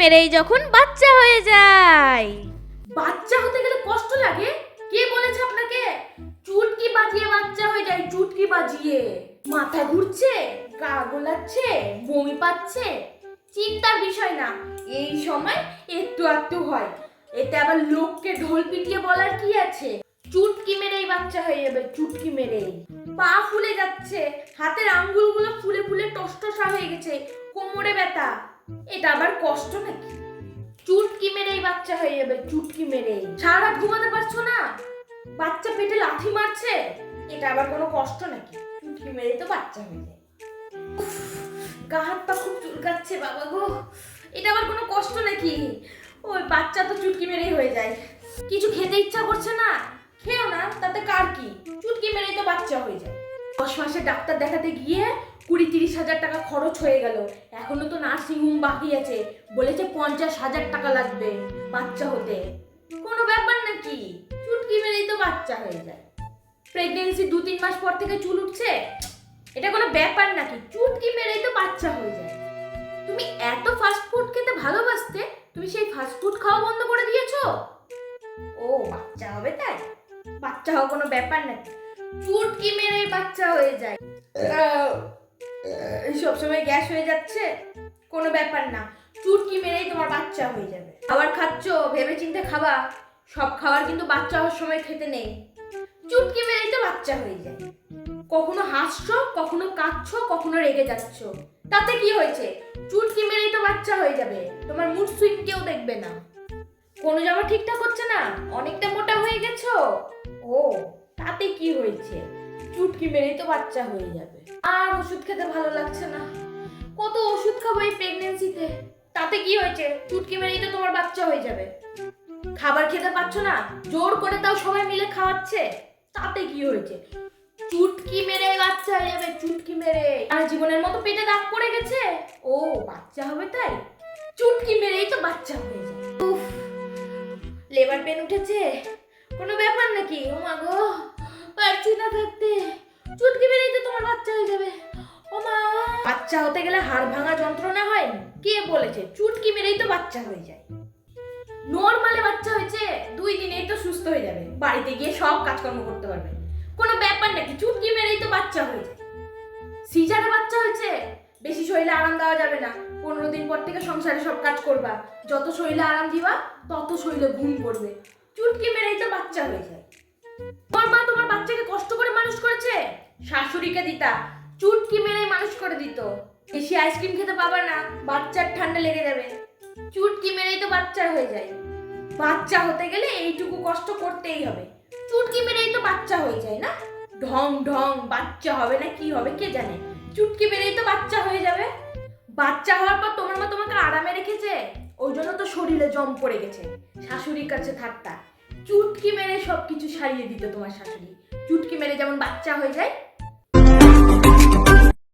মেরেই যখন বাচ্চা হয়ে যায়। বাচ্চা হতে গেলে কষ্ট লাগে? কে বলেছে আপনাকে? চুটকি বাজিয়ে বাচ্চা হয়ে যায়, চুটকি বাজিয়ে। মাথা ঘুরছে, গা গোলাচ্ছে, বমি পাচ্ছে। চিন্তার বিষয় না, এই সময় একটু একটু হয়। এতে আবার লোককে ঢোল পিটিয়ে বলার কি আছে? চুটকি মেরেই বাচ্চা হয়ে যাবে, চুটকি মেরেই। পা ফুলে যাচ্ছে, হাতের আঙ্গুলগুলো ফুলে ফুলে টসটসা হয়ে গেছে, কোমরে ব্যথা। এটা আবার কষ্ট নাকি? চুটকি মেরেই বাচ্চা হয়ে যাবে, চুটকি মেরেই। সারা ঘুমাতে পারছ না? বাচ্চা পেটে লাথি মারছে? এটা আবার কোনো কষ্ট নাকি? চুটকি মেরেই তো বাচ্চা হয়ে গা হাত পা খুব চুলকাচ্ছে বাবা গো। এটা আবার কোনো কষ্ট নাকি? ওই বাচ্চা তো চুটকি মেরেই হয়ে যায়। কিছু খেতে ইচ্ছা করছে না? খেও না, তাতে কার কি? চুটকি মেরেই তো বাচ্চা হয়ে যায়। দশ মাসে ডাক্তার দেখাতে গিয়ে কুড়ি তিরিশ হাজার টাকা খরচ হয়ে গেল। এখনও তো নার্সিং হোম বাকি আছে। বলেছে পঞ্চাশ হাজার টাকা লাগবে বাচ্চা হতে। কোনো ব্যাপার নাকি? চুটকি মেরেই তো বাচ্চা হয়ে যায়। প্রেগনেন্সি দু তিন মাস পর থেকে চুল উঠছে? এটা কোনো ব্যাপার নাকি? চুটকি মেরেই তো বাচ্চা হয়ে যায়। তুমি এত ফাস্ট ফুড খেতে ভালোবাসতে তুমি সেই ফাস্ট ফুড খাওয়া বন্ধ করে দিয়েছ? ও বাচ্চা হবে তাই? বাচ্চা হওয়া কোনো ব্যাপার নাকি? চুটকি মেরেই বাচ্চা হয়ে যায়। সব সময় গ্যাস হয়ে যাচ্ছে, কোনো ব্যাপার না। চুটকি মেরেই তোমার বাচ্চা হয়ে যাবে। খাবার খাচ্ছ ভেবে চিন্তে খাবা, সব খাবার কিন্তু বাচ্চা হওয়ার সময় খেতে নেই। চুটকি মেরেই তো বাচ্চা হয়ে যায়। কখনো হাসছো, কখনো কাঁদছো, কখনো রেগে যাচ্ছ। তাতে কি হয়েছে? চুটকি মেরেই তো বাচ্চা হয়ে যাবে। তোমার মুড সুইং কেউ দেখবে না। কোনো জামা ঠিকঠাক হচ্ছে না? অনেকটা মোটা হয়ে গেছো? ও, তাতে কি হয়েছে? চুটকি মেরেই তো বাচ্চা হয়ে যাবে। আর ওষুধ খেতে ভালো লাগছে না। কত ওষুধ খাব এই প্রেগনেন্সিতে তাতে কি হয়েছে? চুটকি মেরেই তো তোমার বাচ্চা হয়ে যাবে। খাবার খেতে পাচ্ছ না? জোর করে তাও সবাই মিলে খাওয়াচ্ছে? তাতে কি হয়েছে? চুটকি মেরে বাচ্চা হয়ে যাবে, চুটকি মেরে। আর জীবনের মতো পেটে দাগ পড়ে গেছে? ও, বাচ্চা হবে তাই? চুটকি মেরেই তো বাচ্চা হয়ে যায়। উফ, লেবার পেন উঠেছে? কোনো ব্যাপার নাকি? ও মা গো, পারছি না থাকতে। বাচ্চা হতে গেলে হাড় ভাঙা যন্ত্রণা হয়? কে বলেছে? চুটকি মেরেই তো বাচ্চা হয়ে যায়। নর্মালে বাচ্চা হয়েছে, দুই দিনেই তো সুস্থ হয়ে যাবে। বাড়িতে গিয়ে সব কাজকর্ম করতে পারবে। কোনো ব্যাপার নাকি? চুটকি মেরেই তো বাচ্চা হয়ে যায়। সিজারে বাচ্চা হয়েছে, বেশি শরীরে আরাম দেওয়া যাবে না। পনেরো দিন পর থেকে সংসারে সব কাজ করবা। যত শরীরে আরাম দিবা, তত শরীরে ঘুম পড়বে চুটকি মেরেই তো বাচ্চা হয়ে যায়। তোমার মা, তোমার বাচ্চাকে কষ্ট করে মানুষ করেছে? শাশুড়িকে দিতা। চুটকি মেরে মানুষ করে দিত। বেশি আইসক্রিম খেতে পাবা না, বাচ্চার ঠান্ডা লেগে যাবে। চুটকি মেরেই তো বাচ্চা হয়ে যায়। বাচ্চা হতে গেলে এইটুকু কষ্ট করতেই হবে। চুটকি মেরেই তো বাচ্চা হয়ে যায় না? ঢং ঢং, বাচ্চা হবে না, কি হবে কে জানে? চুটকি মেরেই তো বাচ্চা হয়ে যাবে। বাচ্চা হওয়ার পর তোমার মা তোমাকে আরামে রেখেছে? ওই জন্য তো শরীরে জম পড়ে গেছে, শাশুড়ির কাছে ঠাট্টা। চুটকি মেরে সব কিছু সারিয়ে দিত তোমার শাশুড়ি। চুটকি মেরে যেমন বাচ্চা হয়ে যায়